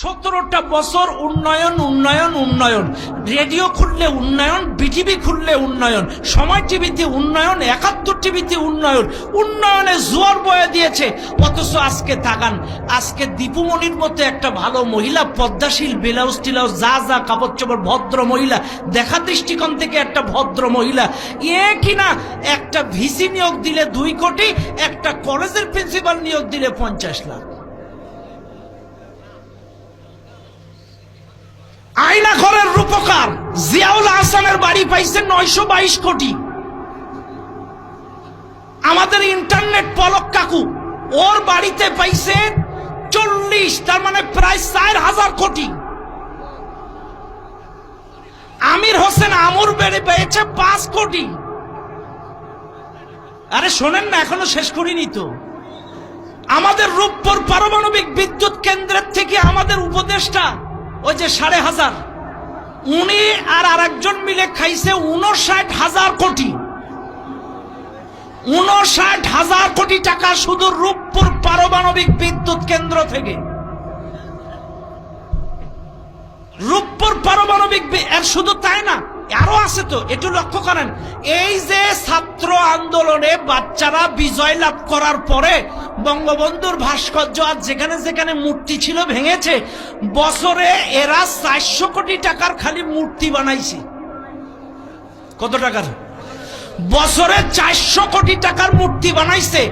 সতেরোটা বছর উন্নয়ন উন্নয়ন উন্নয়ন। রেডিও খুললে উন্নয়ন, বিটিভি খুললে উন্নয়ন। সময় টিভিতে উন্নয়ন, একাত্তর টিভিতে উন্নয়ন। উন্নয়নে জোয়ার বয়ে দিয়েছে। অথচ আজকে তাকান আজকে দীপুমণির মতো একটা ভালো মহিলা, পদ্মাশীল, ব্লাউজ টিলাউজ, যা যা কাপড় চোপড়, ভদ্র মহিলা, দেখা দৃষ্টিকোণ থেকে একটা ভদ্র মহিলা। এ কিনা একটা ভিসি নিয়োগ দিলে দুই কোটি, একটা কলেজের প্রিন্সিপাল নিয়োগ দিলে পঞ্চাশ লাখ। আয়না ঘরের রূপকার জিয়াউল হাসানের বাড়ি পাইছে নয়শো বাইশ কোটি। আমাদের ইন্টারনেট পলক কাকু, ওর বাড়িতে পাইছে চল্লিশ, তার মানে প্রায় চার হাজার কোটি। আমির হোসেন আমুর বেড়ে পেয়েছে পাঁচ কোটি। আরে শোনেন না, এখনও শেষ করিনি তো। আমাদের রূপপুর পারমাণবিক বিদ্যুৎ কেন্দ্রের থেকে আমাদের উপদেষ্টা ওই যে সাড়ে হাজার। উনি আর আরেকজন মিলে খাইছে উনষাট হাজার কোটি। উনষাট হাজার কোটি টাকা শুধু রূপপুর পারমাণবিক বিদ্যুৎ কেন্দ্র থেকে। রূপপুর পারমাণবিক শুধু তাই না, আরও আছে তো, একটু লক্ষ্য করেন। এই যে ছাত্র আন্দোলনে বাচ্চারা বিজয় লাভ করার পরে বঙ্গবন্ধুর ভাস্কর্য আর যেখানে যেখানে মূর্তি ছিল, ভেঙেছে। বছরে এরা চারশো কোটি টাকার খালি মূর্তি বানাইছে। কত টাকার? বছরে চারশো কোটি টাকার মূর্তি বানাইছে।